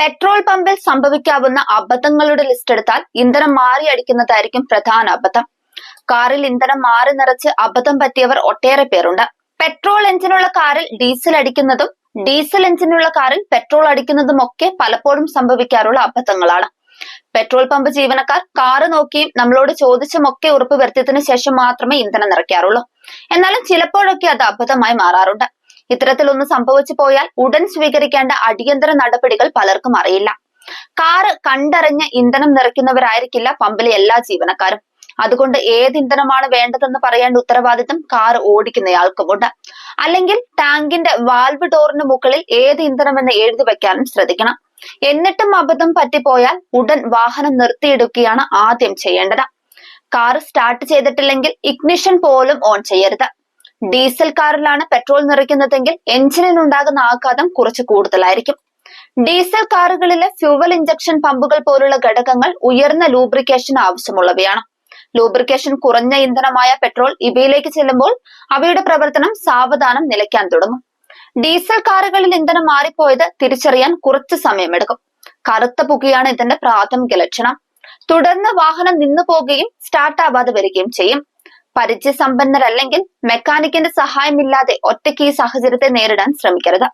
Petrol പമ്പിൽ സംഭവിക്കാവുന്ന അബദ്ധങ്ങളുടെ list എടുത്താൽ ഇന്ധനം മാറി അടിക്കുന്നതായിരിക്കും പ്രധാന അബദ്ധം. കാറിൽ ഇന്ധനം മാറി നിറച്ച് അബദ്ധം പറ്റിയവർ ഒട്ടേറെ പേരുണ്ട്. പെട്രോൾ എഞ്ചിനുള്ള കാറിൽ ഡീസൽ അടിക്കുന്നതും ഡീസൽ എഞ്ചിനുള്ള കാറിൽ പെട്രോൾ അടിക്കുന്നതും ഒക്കെ പലപ്പോഴും സംഭവിക്കാറുള്ള അബദ്ധങ്ങളാണ്. പെട്രോൾ പമ്പ് ജീവനക്കാർ കാറ് നോക്കിയും നമ്മളോട് ചോദിച്ചുമൊക്കെ ഉറപ്പ് വരുത്തിയതിനു ശേഷം മാത്രമേ ഇന്ധനം നിറയ്ക്കാറുള്ളൂ. എന്നാലും ചിലപ്പോഴൊക്കെ അത് അബദ്ധമായി മാറാറുണ്ട്. ഇത്തരത്തിലൊന്ന് സംഭവിച്ചു പോയാൽ ഉടൻ സ്വീകരിക്കേണ്ട അടിയന്തര നടപടികൾ പലർക്കും അറിയില്ല. കാറ് കണ്ടറിഞ്ഞ് ഇന്ധനം നിറയ്ക്കുന്നവരായിരിക്കില്ല പമ്പിലെ എല്ലാ ജീവനക്കാരും. അതുകൊണ്ട് ഏത് ഇന്ധനമാണ് വേണ്ടതെന്ന് പറയേണ്ട ഉത്തരവാദിത്തം കാർ ഓടിക്കുന്നയാൾക്കുമുണ്ട് അല്ലെങ്കിൽ ടാങ്കിന്റെ വാൽവ് ഡോറിന് മുകളിൽ ഏത് ഇന്ധനം ഇന്ധനമെന്ന് എഴുതി വെക്കാനും ശ്രദ്ധിക്കണം. എന്നിട്ടും അബദ്ധം പറ്റിപ്പോയാൽ ഉടൻ വാഹനം നിർത്തിയിടുകയാണ് ആദ്യം ചെയ്യേണ്ടത്. കാർ സ്റ്റാർട്ട് ചെയ്തിട്ടില്ലെങ്കിൽ ഇഗ്നിഷൻ പോലും ഓൺ ചെയ്യരുത്. ഡീസൽ കാറിലാണ് പെട്രോൾ നിറയ്ക്കുന്നതെങ്കിൽ എഞ്ചിനിൽ ഉണ്ടാകുന്ന ആഘാതം കുറച്ച് കൂടുതലായിരിക്കും. ഡീസൽ കാറുകളിലെ ഫ്യൂവൽ ഇഞ്ചക്ഷൻ പമ്പുകൾ പോലുള്ള ഘടകങ്ങൾ ഉയർന്ന ലൂബ്രിക്കേഷൻ ആവശ്യമുള്ളവയാണ്. ലൂബ്രിക്കേഷൻ കുറഞ്ഞ ഇന്ധനമായ പെട്രോൾ ഇവയിലേക്ക് ചെല്ലുമ്പോൾ അവയുടെ പ്രവർത്തനം സാവധാനം നിലയ്ക്കാൻ തുടങ്ങും. ഡീസൽ കാറുകളിൽ ഇന്ധനം മാറിപ്പോയത് തിരിച്ചറിയാൻ കുറച്ച് സമയമെടുക്കും. കറുത്ത പുകയാണ് ഇതിന്റെ പ്രാഥമിക ലക്ഷണം. തുടർന്ന് വാഹനം നിന്നു പോകുകയും സ്റ്റാർട്ട് ആവാതെ വരികയും ചെയ്യും. പരിചയസമ്പന്നരല്ലെങ്കിൽ മെക്കാനിക്കിന്റെ സഹായമില്ലാതെ ഒറ്റയ്ക്ക് ഈ സാഹചര്യത്തെ നേരിടാൻ ശ്രമിക്കരുത്.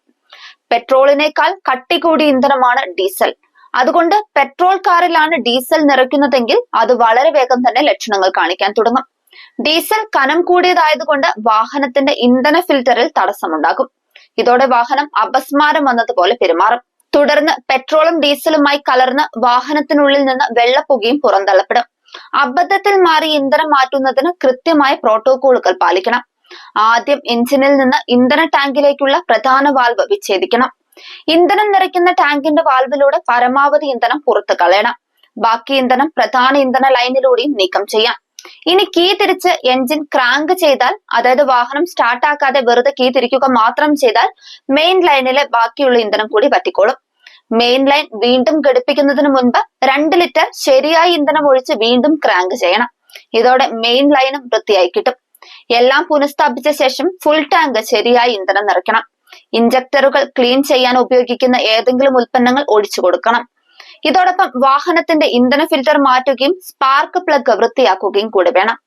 പെട്രോളിനേക്കാൾ കട്ടി കൂടിയ ഇന്ധനമാണ് ഡീസൽ. അതുകൊണ്ട് പെട്രോൾ കാറിലാണ് ഡീസൽ നിറയ്ക്കുന്നതെങ്കിൽ അത് വളരെ വേഗം തന്നെ ലക്ഷണങ്ങൾ കാണിക്കാൻ തുടങ്ങും. ഡീസൽ കനം കൂടിയതായതുകൊണ്ട് വാഹനത്തിന്റെ ഇന്ധന ഫിൽറ്ററിൽ തടസ്സമുണ്ടാകും. ഇതോടെ വാഹനം അപസ്മാരം വന്നതുപോലെ പെരുമാറും. തുടർന്ന് പെട്രോളും ഡീസലുമായി കലർന്ന് വാഹനത്തിനുള്ളിൽ നിന്ന് വെള്ളപ്പുകയും പുറന്തള്ളപ്പെടും. അബദ്ധത്തിൽ മാറി ഇന്ധനം മാറ്റുന്നതിന് കൃത്യമായ പ്രോട്ടോകോളുകൾ പാലിക്കണം. ആദ്യം എഞ്ചിനിൽ നിന്ന് ഇന്ധന ടാങ്കിലേക്കുള്ള പ്രധാന വാൽവ് വിച്ഛേദിക്കണം. ഇന്ധനം നിറയ്ക്കുന്ന ടാങ്കിന്റെ വാൽവിലൂടെ പരമാവധി ഇന്ധനം പുറത്തു കളയണം. ബാക്കി ഇന്ധനം പ്രധാന ഇന്ധന ലൈനിലൂടെയും നീക്കം ചെയ്യാം. ഇനി കീ തിരിച്ച് എഞ്ചിൻ ക്രാങ്ക് ചെയ്താൽ അതായത് വാഹനം സ്റ്റാർട്ട് ആക്കാതെ വെറുതെ കീ തിരിക്കുക മാത്രം ചെയ്താൽ മെയിൻ ലൈനിലെ ബാക്കിയുള്ള ഇന്ധനം കൂടി പറ്റിക്കോളും മെയിൻ ലൈൻ വീണ്ടും ഘടിപ്പിക്കുന്നതിന് മുൻപ് രണ്ട് ലിറ്റർ ശരിയായ ഇന്ധനം ഒഴിച്ച് വീണ്ടും ക്രാങ്ക് ചെയ്യണം. ഇതോടെ മെയിൻ ലൈനും വൃത്തിയായി കിട്ടും. എല്ലാം പുനഃസ്ഥാപിച്ച ശേഷം ഫുൾ ടാങ്ക് ശരിയായി ഇന്ധനം നിറയ്ക്കണം. ഇഞ്ചക്ടറുകൾ ക്ലീൻ ചെയ്യാൻ ഉപയോഗിക്കുന്ന ഏതെങ്കിലും ഉൽപ്പന്നങ്ങൾ ഒഴിച്ചു കൊടുക്കണം. ഇതോടൊപ്പം വാഹനത്തിന്റെ ഇന്ധന ഫിൽറ്റർ മാറ്റുകയും സ്പാർക്ക് പ്ലഗ് വൃത്തിയാക്കുകയും കൂടി വേണം.